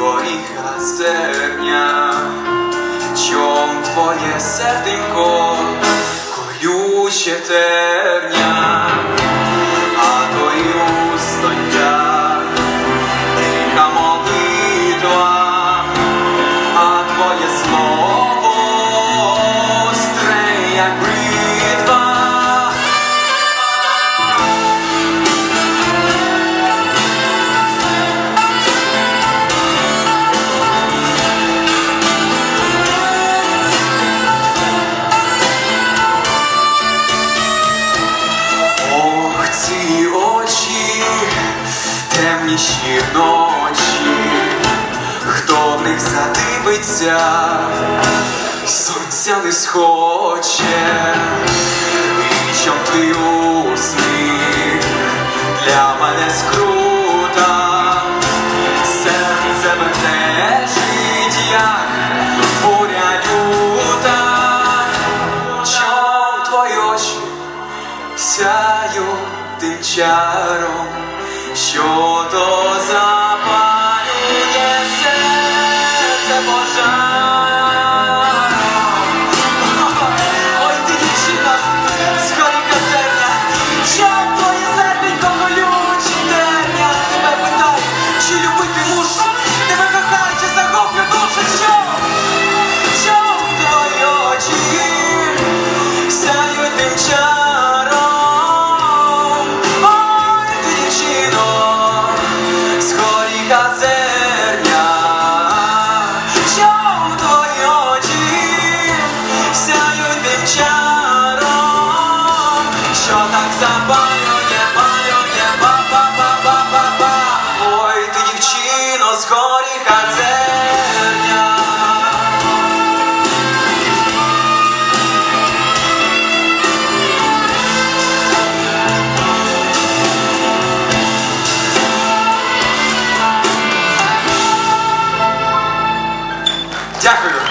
twoich rasternia Ciąg twoje serdynko Koliusie ternia темніші ночі, хто в них задивиться, сонця не схоче, і чом твій усміх для мене скрута, серце бентежить, як буря люта, чом твої очі сяю тим чаром, що то запалює серце пожаром. Дякую.